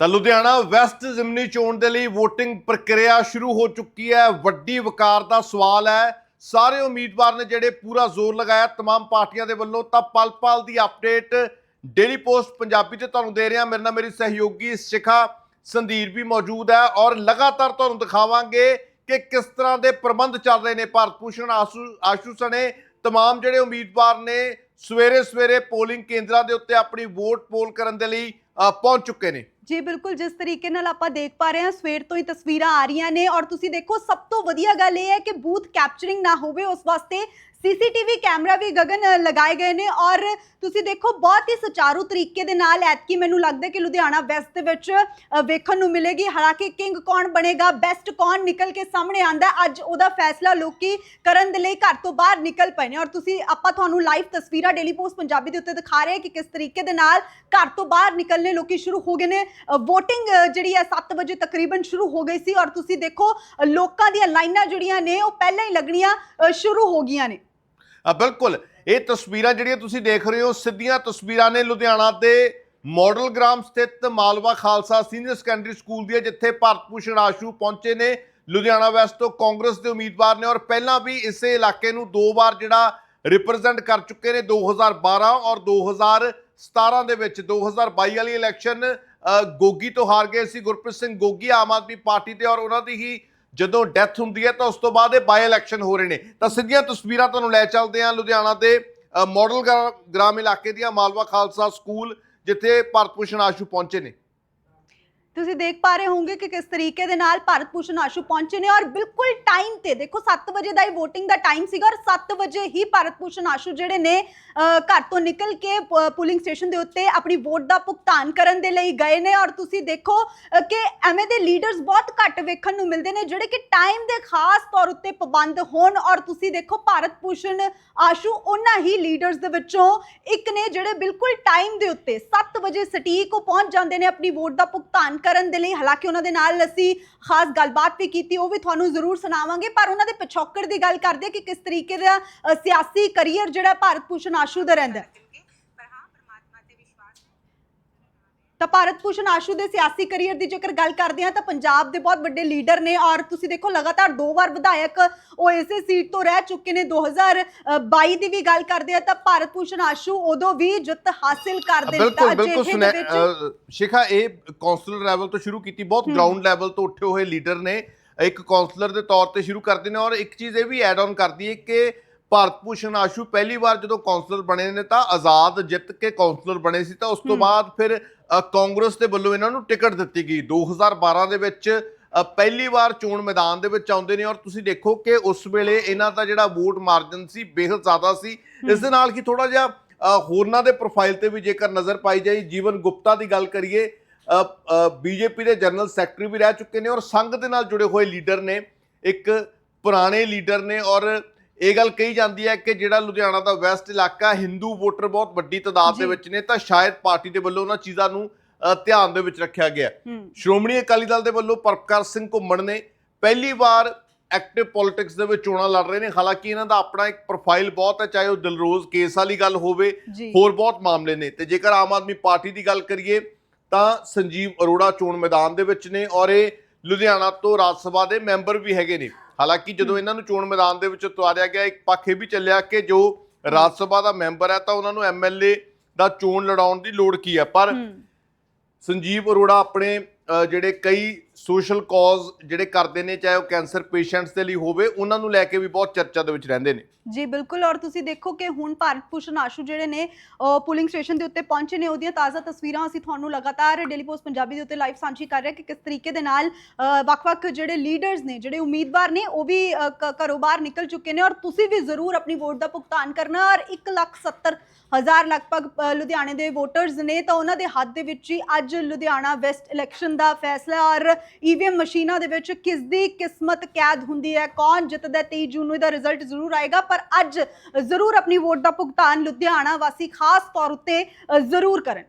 ਤਾਂ ਲੁਧਿਆਣਾ ਵੈਸਟ ਜ਼ਿਮਨੀ ਚੋਣ ਦੇ ਲਈ VOTING ਪ੍ਰਕਿਰਿਆ ਸ਼ੁਰੂ ਹੋ ਚੁੱਕੀ ਹੈ ਵੱਡੀ ਵਕਾਰ ਦਾ ਸਵਾਲ ਹੈ ਸਾਰੇ ਉਮੀਦਵਾਰ ਨੇ ਜਿਹੜੇ ਪੂਰਾ ਜ਼ੋਰ ਲਗਾਇਆ तमाम ਪਾਰਟੀਆਂ ਦੇ ਵੱਲੋਂ ਤਾਂ ਪਲ-ਪਲ ਦੀ ਅਪਡੇਟ ਡੇਲੀ ਪੋਸਟ ਪੰਜਾਬੀ ਤੇ ਤੁਹਾਨੂੰ ਦੇ ਰਿਹਾ ਮੇਰੇ ਨਾਲ ਮੇਰੀ ਸਹਿਯੋਗੀ ਸ਼ਿਖਾ ਸੰਦੀਰ ਵੀ ਮੌਜੂਦ ਹੈ ਔਰ ਲਗਾਤਾਰ ਤੁਹਾਨੂੰ ਦਿਖਾਵਾਂਗੇ ਕਿ ਕਿਸ ਤਰ੍ਹਾਂ ਦੇ ਪ੍ਰਬੰਧ ਚੱਲ ਰਹੇ ਨੇ ਭਾਰਤ ਭੂਸ਼ਣ ਆਸ਼ੂ ਆਸ਼ੂ ਸਣੇ तमाम ਜਿਹੜੇ ਉਮੀਦਵਾਰ ਨੇ ਸਵੇਰੇ ਸਵੇਰੇ ਪੋਲਿੰਗ ਕੇਂਦਰਾਂ ਦੇ ਉੱਤੇ ਆਪਣੀ ਵੋਟ ਪੋਲ ਕਰਨ ਦੇ ਲਈ ਅ, ਪਹੁੰਚ ਚੁੱਕੇ ਨੇ ਜੀ ਬਿਲਕੁਲ, ਜਿਸ ਤਰੀਕੇ ਨਾਲ ਆਪਾਂ ਦੇਖ ਪਾ ਰਹੇ ਹਾਂ, ਸਵੇਰ ਤੋਂ ਹੀ ਤਸਵੀਰਾਂ ਆ ਰਹੀਆਂ ਨੇ ਔਰ ਤੁਸੀਂ ਦੇਖੋ, ਸਭ ਤੋਂ ਵਧੀਆ ਗੱਲ ਇਹ ਹੈ ਕਿ ਬੂਥ ਕੈਪਚਰਿੰਗ ਨਾ ਹੋਵੇ ਉਸ ਵਾਸਤੇ ਸੀਸੀਟੀਵੀ ਕੈਮਰਾ ਵੀ ਗਗਨ ਲਗਾਏ ਗਏ ਨੇ ਔਰ ਤੁਸੀਂ ਦੇਖੋ ਬਹੁਤ ਹੀ ਸੁਚਾਰੂ ਤਰੀਕੇ ਦੇ ਨਾਲ ਐਤਕੀ ਮੈਨੂੰ ਲੱਗਦਾ ਕਿ ਲੁਧਿਆਣਾ ਵੈਸਟ ਦੇ ਵਿੱਚ ਵੇਖਣ ਨੂੰ ਮਿਲੇਗੀ। ਹਾਲਾਂਕਿ ਕਿੰਗ ਕੌਣ ਬਣੇਗਾ, ਬੈਸਟ ਕੌਣ ਨਿਕਲ ਕੇ ਸਾਹਮਣੇ ਆਂਦਾ, ਅੱਜ ਉਹਦਾ ਫੈਸਲਾ ਲੋਕੀ ਕਰਨ ਦੇ ਲਈ ਘਰ ਤੋਂ ਬਾਹਰ ਨਿਕਲ ਪਏ ਨੇ। ਔਰ ਤੁਸੀਂ, ਆਪਾਂ ਤੁਹਾਨੂੰ ਲਾਈਵ ਤਸਵੀਰਾਂ ਡੇਲੀ ਪੋਸਟ ਪੰਜਾਬੀ ਦੇ ਉੱਤੇ ਦਿਖਾ ਰਹੇ ਕਿ ਕਿਸ ਤਰੀਕੇ ਦੇ ਨਾਲ ਘਰ ਤੋਂ ਬਾਹਰ ਨਿਕਲਨੇ ਲੋਕੀ ਸ਼ੁਰੂ ਹੋ ਗਏ ਨੇ। VOTING ਜਿਹੜੀ ਹੈ 7 ਵਜੇ ਤਕਰੀਬਨ ਸ਼ੁਰੂ ਹੋ ਗਈ ਸੀ ਔਰ ਤੁਸੀਂ ਦੇਖੋ ਲੋਕਾਂ ਦੀਆਂ ਲਾਈਨਾਂ ਜਿਹੜੀਆਂ ਨੇ, ਉਹ ਪਹਿਲਾਂ ਹੀ ਲੱਗਣੀਆਂ ਸ਼ੁਰੂ ਹੋ ਗਈਆਂ ਨੇ। ਬਿਲਕੁਲ। ਇਹ ਤਸਵੀਰਾਂ ਜਿਹੜੀਆਂ ਤੁਸੀਂ ਦੇਖ ਰਹੇ ਹੋ, ਸਿੱਧੀਆਂ ਤਸਵੀਰਾਂ ਨੇ ਲੁਧਿਆਣਾ ਦੇ ਮਾਡਲ ਗ੍ਰਾਮ ਸਥਿਤ Malwa Khalsa senior secondary school ਦੀਆਂ, ਜਿੱਥੇ ਭਾਰਤ ਭੂਸ਼ਣ ਆਸ਼ੂ ਪਹੁੰਚੇ ਨੇ। ਲੁਧਿਆਣਾ ਵੈਸਟ ਤੋਂ ਕਾਂਗਰਸ ਦੇ ਉਮੀਦਵਾਰ ਨੇ ਔਰ ਪਹਿਲਾਂ ਵੀ ਇਸੇ ਇਲਾਕੇ ਨੂੰ ਦੋ ਵਾਰ ਜਿਹੜਾ ਰਿਪਰੈਜ਼ੈਂਟ ਕਰ ਚੁੱਕੇ ਨੇ 2012 ਔਰ 2017 ਦੇ ਵਿੱਚ। 2022 ਵਾਲੀ ਇਲੈਕਸ਼ਨ ਗੋਗੀ ਤੋਂ ਹਾਰ ਗਏ ਸੀ। ਗੁਰਪ੍ਰੀਤ ਸਿੰਘ ਗੋਗੀ ਆਮ ਆਦਮੀ ਪਾਰਟੀ ਤੇ ਔਰ ਉਹਨਾਂ ਦੀ ਹੀ ਜਦੋਂ ਡੈਥ ਹੁੰਦੀ ਹੈ ਤਾਂ ਉਸ ਤੋਂ ਬਾਅਦ ਇਹ ਬਾਈ ਇਲੈਕਸ਼ਨ ਹੋ ਰਹੇ ਨੇ। ਤਾਂ ਸਿੱਧੀਆਂ ਤਸਵੀਰਾਂ ਤੁਹਾਨੂੰ ਲੈ ਚੱਲਦੇ ਹਾਂ ਲੁਧਿਆਣਾ ਦੇ ਅ, ਮਾਡਲ ਗ੍ਰਾਮ ਇਲਾਕੇ ਦੀਆਂ ਮਾਲਵਾ ਖਾਲਸਾ ਸਕੂਲ ਜਿੱਥੇ ਭਾਰਤ ਭੂਸ਼ਣ ਆਸ਼ੂ ਪਹੁੰਚੇ ਨੇ। ਤੁਸੀਂ ਦੇਖ ਪਾ ਰਹੇ ਹੋਵੋਗੇ ਕਿ ਕਿਸ ਤਰੀਕੇ ਦੇ ਨਾਲ ਭਾਰਤ ਭੂਸ਼ਣ ਆਸ਼ੂ ਪਹੁੰਚੇ ਨੇ ਔਰ ਬਿਲਕੁਲ ਟਾਈਮ ਤੇ ਦੇਖੋ 7 ਵਜੇ ਦਾ ਹੀ VOTING ਦਾ ਟਾਈਮ ਸੀਗਾ ਔਰ 7 ਵਜੇ ਹੀ ਭਾਰਤ ਭੂਸ਼ਣ ਆਸ਼ੂ ਜਿਹੜੇ ਨੇ ਘਰ ਤੋਂ ਨਿਕਲ ਕੇ ਪੁਲਿੰਗ ਸਟੇਸ਼ਨ ਦੇ ਉੱਤੇ ਆਪਣੀ ਵੋਟ ਦਾ ਭੁਗਤਾਨ ਕਰਨ ਦੇ ਲਈ ਗਏ ਨੇ ਔਰ ਤੁਸੀਂ ਦੇਖੋ ਕਿ ਐਵੇਂ ਦੇ ਲੀਡਰਸ ਬਹੁਤ ਘੱਟ ਵੇਖਣ ਨੂੰ ਮਿਲਦੇ ਨੇ ਜਿਹੜੇ ਕਿ ਟਾਈਮ ਦੇ ਖਾਸ ਤੌਰ ਉੱਤੇ ਪਾਬੰਦ ਹੋਣ ਔਰ ਤੁਸੀਂ ਦੇਖੋ ਭਾਰਤ ਭੂਸ਼ਣ ਆਸ਼ੂ ਉਹਨਾਂ ਹੀ ਲੀਡਰਸ ਦੇ ਵਿੱਚੋਂ ਇੱਕ ਨੇ ਜਿਹੜੇ ਬਿਲਕੁਲ ਟਾਈਮ ਦੇ ਉੱਤੇ 7 ਵਜੇ ਸਟੀਕ ਉਹ ਪਹੁੰਚ ਜਾਂਦੇ ਨੇ ਆਪਣੀ ਵੋਟ ਦਾ ਭੁਗਤਾਨ ਕਰਨ ਦੇ ਲਈ ਹਾਲਾਂਕਿ ਉਹਨਾਂ ਦੇ ਨਾਲ ਅਸੀਂ ਖਾਸ ਗੱਲਬਾਤ ਵੀ ਕੀਤੀ ਉਹ ਵੀ ਤੁਹਾਨੂੰ ਜ਼ਰੂਰ ਸੁਣਾਵਾਂਗੇ ਪਰ ਉਹਨਾਂ ਦੇ ਪਿਛੋਕੜ ਦੀ ਗੱਲ ਕਰਦੇ ਕਿ ਕਿਸ ਤਰੀਕੇ ਦਾ ਅ, ਸਿਆਸੀ ਕਰੀਅਰ ਜਿਹੜਾ ਭਾਰਤ ਭੂਸ਼ਣ ਆਸ਼ੂ ਦਾ ਰਹਿੰਦਾ ਹੈ। ਪਰ ਹਾਂ ਪਰਮਾਤਮਾ ਤੇ ਵਿਸ਼ਵਾਸ ਹੈ ਤਾਂ ਭਾਰਤ ਭੂਸ਼ਣ ਆਸ਼ੂ ਦੇ ਸਿਆਸੀ ਕੈਰੀਅਰ ਦੀ ਜੇਕਰ ਗੱਲ ਕਰਦੇ ਹਾਂ ਤਾਂ ਪੰਜਾਬ ਦੇ ਬਹੁਤ ਵੱਡੇ ਲੀਡਰ ਨੇ ਔਰ ਤੁਸੀਂ ਦੇਖੋ ਲਗਾਤਾਰ ਦੋ ਵਾਰ ਵਿਧਾਇਕ ਉਹ ਇਸੇ ਸੀਟ ਤੋਂ ਰਹਿ ਚੁੱਕੇ ਨੇ। 2022 ਦੀ ਵੀ ਗੱਲ ਕਰਦੇ ਆ ਤਾਂ ਭਾਰਤ ਭੂਸ਼ਣ ਆਸ਼ੂ ਉਦੋਂ ਵੀ ਜਿੱਤ ਹਾਸਿਲ ਕਰਦੇ ਨੇ ਬਿਲਕੁਲ ਤਾਂ ਬਿਲਕੁਲ ਅ, ਸ਼ਿਖਾ ਇਹ ਕਾਉਂਸਲਰ ਲੈਵਲ ਤੋਂ ਸ਼ੁਰੂ ਕੀਤੀ ਬਹੁਤ। ਗਰਾਊਂਡ ਲੈਵਲ ਤੋਂ ਉੱਠੇ ਹੋਏ ਲੀਡਰ ਨੇ। ਇੱਕ ਕਾਉਂਸਲਰ ਦੇ ਤੌਰ ਤੇ ਸ਼ੁਰੂ ਕਰਦੇ ਨੇ ਔਰ ਇੱਕ ਚੀਜ਼ ਇਹ ਵੀ ਐਡ ਆਨ ਕਰਦੀ ਹੈ ਕਿ ਭਾਰਤ ਭੂਸ਼ਣ ਆਸ਼ੂ ਪਹਿਲੀ ਵਾਰ ਜਦੋਂ ਕਾਉਂਸਲਰ ਬਣੇ ਨੇ ਤਾਂ ਆਜ਼ਾਦ ਜਿੱਤ ਕੇ ਕਾਉਂਸਲਰ ਬਣੇ ਸੀ ਤਾਂ ਉਸ ਤੋਂ। ਬਾਅਦ ਫਿਰ ਕਾਂਗਰਸ ਦੇ ਵੱਲੋਂ ਇਹਨਾਂ ਨੂੰ ਟਿਕਟ ਦਿੱਤੀ ਗਈ। 2012 ਦੇ ਵਿੱਚ ਪਹਿਲੀ ਵਾਰ ਚੋਣ ਮੈਦਾਨ ਦੇ ਵਿੱਚ ਆਉਂਦੇ ਨੇ ਔਰ ਤੁਸੀਂ ਦੇਖੋ ਕਿ ਉਸ ਵੇਲੇ ਇਹਨਾਂ ਦਾ ਜਿਹੜਾ ਵੋਟ ਮਾਰਜਨ ਸੀ ਬੇਹੱਦ ਜ਼ਿਆਦਾ ਸੀ। ਇਸ ਦੇ ਨਾਲ ਕੀ ਥੋੜਾ ਜਿਹਾ ਹੋਰਨਾਂ ਦੇ ਪ੍ਰੋਫਾਈਲ ਤੇ ਵੀ ਜੇਕਰ ਨਜ਼ਰ ਪਾਈ ਜਾਈ ਜੀਵਨ ਗੁਪਤਾ ਦੀ ਗੱਲ ਕਰੀਏ ਬੀਜੇਪੀ ਦੇ ਜਨਰਲ ਸੈਕਟਰੀ ਵੀ ਰਹਿ ਚੁੱਕੇ ਨੇ ਔਰ ਸੰਘ ਦੇ ਨਾਲ ਜੁੜੇ ਹੋਏ ਲੀਡਰ ਨੇ ਇੱਕ ਪੁਰਾਣੇ ਲੀਡਰ ਨੇ ਔਰ ਇਹ ਗੱਲ ਕਹੀ ਜਾਂਦੀ ਹੈ ਕਿ ਜਿਹੜਾ ਲੁਧਿਆਣਾ ਦਾ ਵੈਸਟ ਇਲਾਕਾ ਹਿੰਦੂ ਵੋਟਰ ਬਹੁਤ ਵੱਡੀ ਤਾਦਾਦ ਦੇ। ਵਿੱਚ ਨੇ ਤਾਂ ਸ਼ਾਇਦ ਪਾਰਟੀ ਦੇ ਵੱਲੋਂ ਉਹਨਾਂ ਚੀਜ਼ਾਂ ਨੂੰ ਧਿਆਨ ਦੇ ਵਿੱਚ ਰੱਖਿਆ ਗਿਆ ਸ਼੍ਰੋਮਣੀ ਅਕਾਲੀ ਦਲ ਦੇ ਵੱਲੋਂ ਪਰਪਕਾਰ ਸਿੰਘ ਘੁੰਮਣ ਨੇ ਪਹਿਲੀ ਵਾਰ ਐਕਟਿਵ ਪੋਲਿਟਿਕਸ ਦੇ ਵਿੱਚ ਚੋਣਾਂ ਲੜ ਰਹੇ ਨੇ ਹਾਲਾਂਕਿ ਇਹਨਾਂ ਦਾ ਆਪਣਾ ਇੱਕ ਪ੍ਰੋਫਾਈਲ ਬਹੁਤ ਹੈ ਚਾਹੇ ਉਹ ਦਿਲਰੋਜ਼ ਕੇਸ ਵਾਲੀ ਗੱਲ ਹੋਵੇ ਹੋਰ ਬਹੁਤ ਮਾਮਲੇ ਨੇ। ਤੇ ਜੇਕਰ ਆਮ ਆਦਮੀ ਪਾਰਟੀ ਦੀ ਗੱਲ ਕਰੀਏ ਤਾਂ ਸੰਜੀਵ ਅਰੋੜਾ ਚੋਣ ਮੈਦਾਨ ਦੇ ਵਿੱਚ ਨੇ ਔਰ ਇਹ ਲੁਧਿਆਣਾ ਤੋਂ ਰਾਜ ਸਭਾ ਦੇ ਮੈਂਬਰ ਵੀ ਹੈਗੇ ਨੇ। ਹਾਲਾਂਕਿ ਜਦੋਂ ਇਹਨਾਂ ਨੂੰ ਚੋਣ ਮੈਦਾਨ ਦੇ ਵਿੱਚ ਉਤਾਰਿਆ ਗਿਆ ਇੱਕ ਪੱਖ ਇਹ ਵੀ ਚੱਲਿਆ ਕਿ ਜੋ ਰਾਜ ਸਭਾ ਦਾ ਮੈਂਬਰ ਹੈ ਤਾਂ ਉਹਨਾਂ ਨੂੰ ਐਮਐਲਏ ਦਾ ਚੋਣ ਲੜਾਉਣ ਦੀ ਲੋੜ ਕੀ ਹੈ। ਪਰ ਸੰਜੀਵ ਅਰੋੜਾ ਆਪਣੇ ਜਿਹੜੇ ਕਈ ਸੋਸ਼ਲ ਕਾਜ਼ ਜਿਹੜੇ ਕਰਦੇ ਨੇ, ਚਾਹੇ ਉਹ ਕੈਂਸਰ ਪੇਸ਼ੈਂਟਸ ਦੇ ਲਈ ਹੋਵੇ, ਉਹਨਾਂ ਨੂੰ ਲੈ ਕੇ ਵੀ ਬਹੁਤ ਚਰਚਾ ਦੇ ਵਿੱਚ ਰਹਿੰਦੇ ਨੇ। ਜੀ, ਬਿਲਕੁਲ। ਔਰ ਤੁਸੀਂ ਦੇਖੋ ਕਿ ਹੁਣ ਭਾਰਤ ਭੂਸ਼ਣ ਆਸ਼ੂ ਜਿਹੜੇ ਨੇ ਪੁਲਿੰਗ ਸਟੇਸ਼ਨ ਦੇ ਉੱਤੇ ਪਹੁੰਚੇ ਨੇ। ਉਹਦੀਆਂ ਤਾਜ਼ਾ ਤਸਵੀਰਾਂ ਅਸੀਂ ਤੁਹਾਨੂੰ ਲਗਾਤਾਰ ਡੇਲੀ ਪੋਸਟ ਪੰਜਾਬੀ ਦੇ ਉੱਤੇ ਲਾਈਵ ਸਾਂਝੀ ਕਰ ਰਹੇ ਕਿ ਕਿਸ ਤਰੀਕੇ ਦੇ ਨਾਲ ਵੱਖ-ਵੱਖ ਜਿਹੜੇ ਲੀਡਰਸ ਨੇ, ਜਿਹੜੇ ਉਮੀਦਵਾਰ ਨੇ, ਉਹ ਵੀ ਘਰੋਂ ਬਾਹਰ ਨਿਕਲ ਚੁੱਕੇ ਨੇ। ਔਰ ਤੁਸੀਂ ਵੀ ਜ਼ਰੂਰ ਆਪਣੀ ਵੋਟ ਦਾ ਭੁਗਤਾਨ ਕਰਨਾ। ਔਰ 1 ਲੱਖ 70 ਹਜ਼ਾਰ ਲਗਭਗ ਲੁਧਿਆਣੇ ਦੇ ਵੋਟਰਸ ਨੇ, ਤਾਂ ਉਹਨਾਂ ਦੇ ਹੱਥ ਦੇ ਵਿੱਚ ਹੀ ਅੱਜ ਲੁਧਿਆਣਾ ਵੈਸਟ ਇਲੈਕਸ਼ਨ ਦਾ ਫੈਸਲਾ। ਔਰ ਈਵੀਐਮ ਮਸ਼ੀਨਾਂ ਦੇ ਵਿੱਚ ਕਿਸ ਦੀ ਕਿਸਮਤ ਕੈਦ ਹੁੰਦੀ ਹੈ ਕੌਣ ਜਿੱਤਦਾ ਹੈ, 23 ਜੂਨ ਨੂੰ ਇਹਦਾ ਰਿਜ਼ਲਟ ਜ਼ਰੂਰ ਆਏਗਾ। ਪਰ ਅੱਜ ਜ਼ਰੂਰ ਆਪਣੀ ਵੋਟ ਦਾ ਭੁਗਤਾਨ ਲੁਧਿਆਣਾ ਵਾਸੀ ਖਾਸ ਤੌਰ ਉੱਤੇ ਜ਼ਰੂਰ ਕਰਨ।